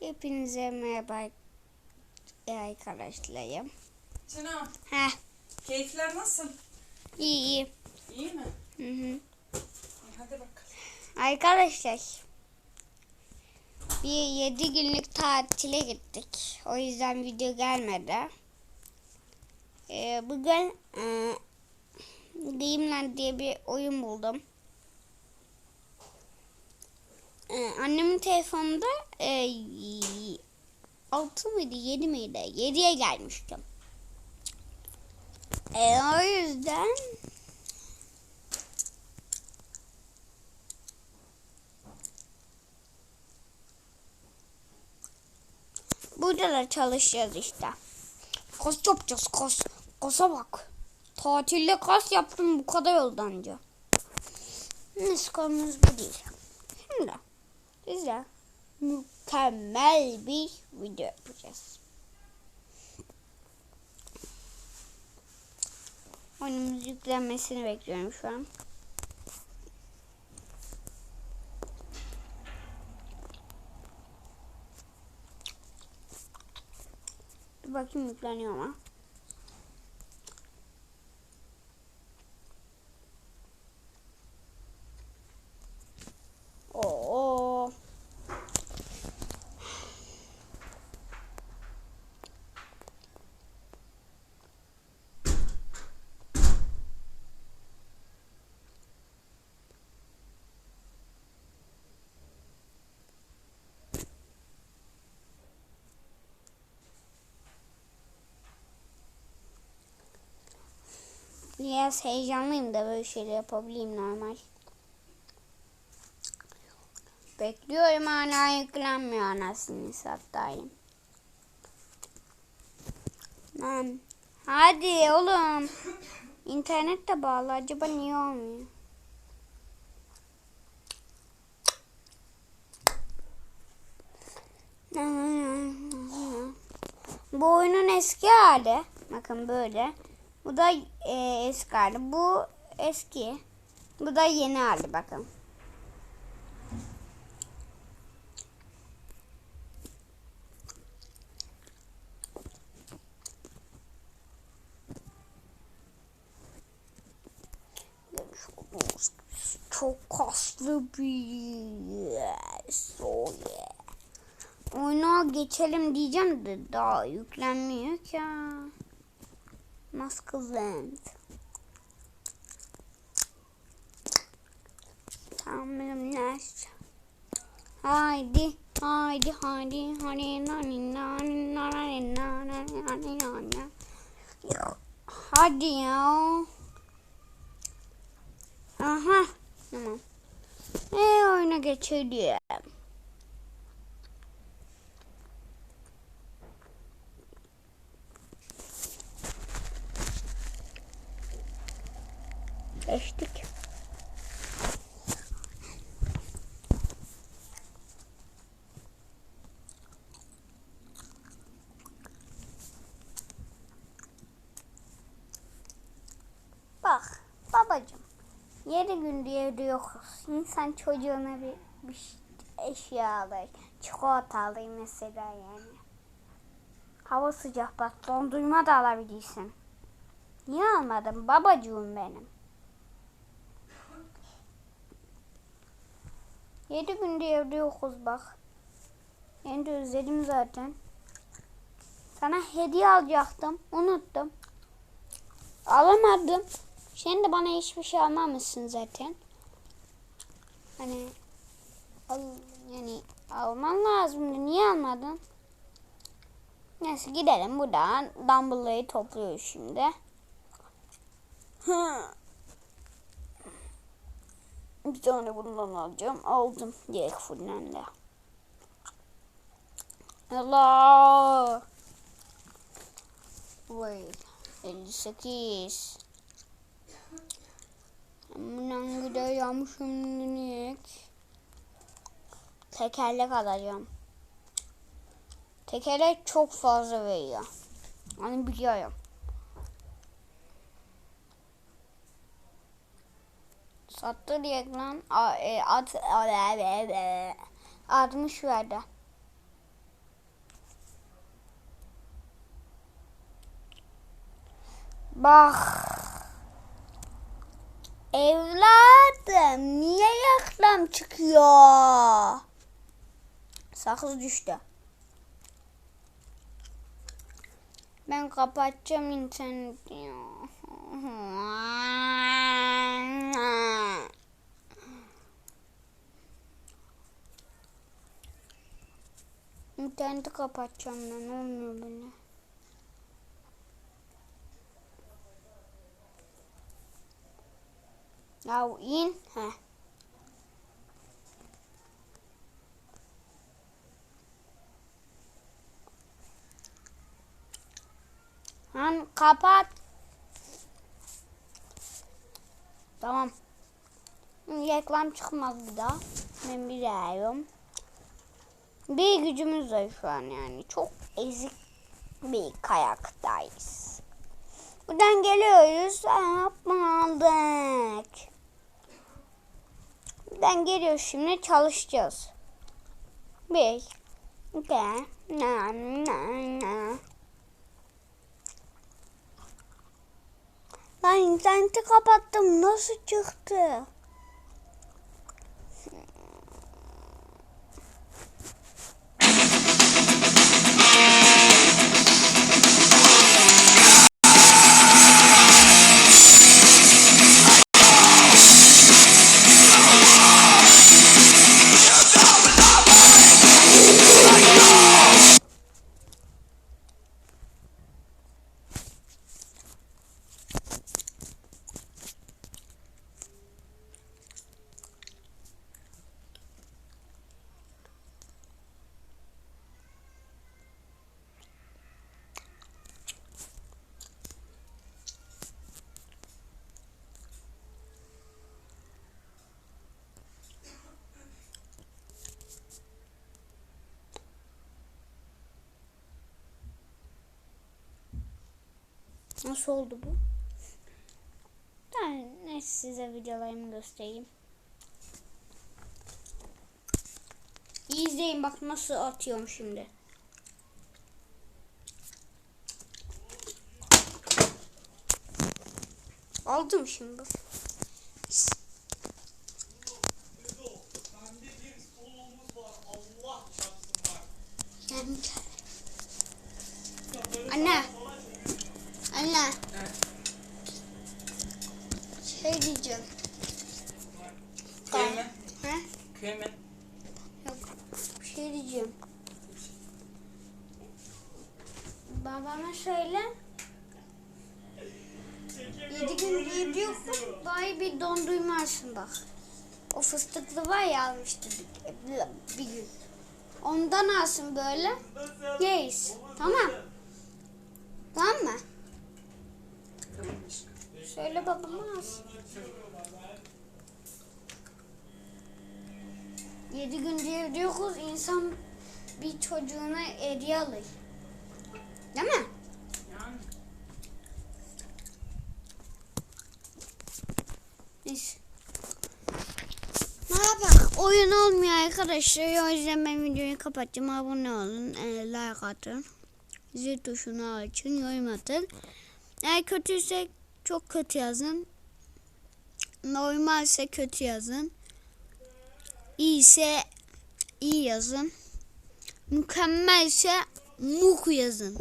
Hepinize merhaba arkadaşlarım. Canım, Heh, keyifler nasıl? iyi iyi. İyi mi? Hı hı. Hadi bakalım. Arkadaşlar bir yedi günlük tatile gittik. O yüzden video gelmedi. Ee, bugün e, Dreamland diye bir oyun buldum. Ee, annemin telefonunda e, 6 mıydı 7 miydi? 7'ye gelmiştim. E, o yüzden Burada da çalışacağız işte. Kas yapacağız kas. Kasa bak. Tatilde kas yaptım bu kadar oldu anca. Neyse konumuz bu değil. Şimdi size mükemmel bir video yapacağız. Oyunumuz yüklenmesini bekliyorum şu an. Dur bakayım yükleniyor mu? Biraz heyecanlıyım da böyle şeyler yapabileyim normal. Bekliyorum hala yüklenmiyor anasını satayım. Lan hadi oğlum. İnternet de bağlı acaba niye olmuyor? Bu oyunun eski hali. Bakın böyle. Bu da e, eski hali. Bu eski. Bu da yeni hali bakın. Çok kaslı bir so yeah. Oyuna geçelim diyeceğim de daha yüklenmiyor ki. Maskıland. Tamam neyse. Haydi, haydi, haydi, haydi, nani, nani, nani, nani, nani, nani. Hadi ya. Aha, tamam. E oyuna geçelim. Geçtik. Bak babacığım. Yedi gün diye yokuz. İnsan çocuğuna bir, bir eşya alır. Çikolata alır mesela yani. Hava sıcak bak dondurma da alabilirsin. Niye almadın babacığım benim? Yedi günde evde yokuz bak. De özledim zaten. Sana hediye alacaktım. Unuttum. Alamadım. Sen de bana hiçbir şey almamışsın zaten. Hani al, yani alman lazımdı. Niye almadın? Neyse gidelim buradan. Dumbledore'yi topluyoruz şimdi. Hı. Bir tane bundan alacağım. Aldım. Direkt fullendi. Allah. Wait. 58. Bundan gidiyorum şimdilik. Tekerlek alacağım. Tekerlek çok fazla veriyor. Onu biliyorum. Sattı diye lan. A, e, at, a, be, be, be. 60 verdi. Bak. Evladım niye reklam çıkıyor? Sakız düştü. Ben kapatacağım interneti. İnterneti kapatacağım ben olmuyor böyle. Ya in. Heh. Han kapat. Tamam. Reklam çıkmaz bir daha. Ben biliyorum. Bir gücümüz var şu an yani. Çok ezik bir kayaktayız. Buradan geliyoruz. Yapmadık. Buradan geliyoruz şimdi çalışacağız. Bir. iki, na, na, na. Lan interneti kapattım. Nasıl çıktı? Nasıl oldu bu? Neyse size videolarımı göstereyim. İyi izleyin bak nasıl atıyorum şimdi. Aldım şimdi. Gel gel. Anne. Anne. Şey diyeceğim. Köy mü? He? Köy mü? Yok. Bir şey diyeceğim. Babama söyle. Yedi gün yok. Vay bir dondurma alsın bak. O fıstıklı var ya almıştı bir, bir gün. Ondan alsın böyle. Yeyiz. Tamam. Tamam mı? Söyle babama alsın. Yedi gün diye diyoruz insan bir çocuğuna hediye alır. Değil mi? Yani. Neyse. Ne yapalım? Oyun olmuyor arkadaşlar. O yüzden ben videoyu kapatacağım. Abone olun. E, like atın. Zil tuşunu açın. Yorum atın. Eğer kötüyse çok kötü yazın. Normalse kötü yazın. İyiyse iyi yazın. Mükemmelse muh yazın.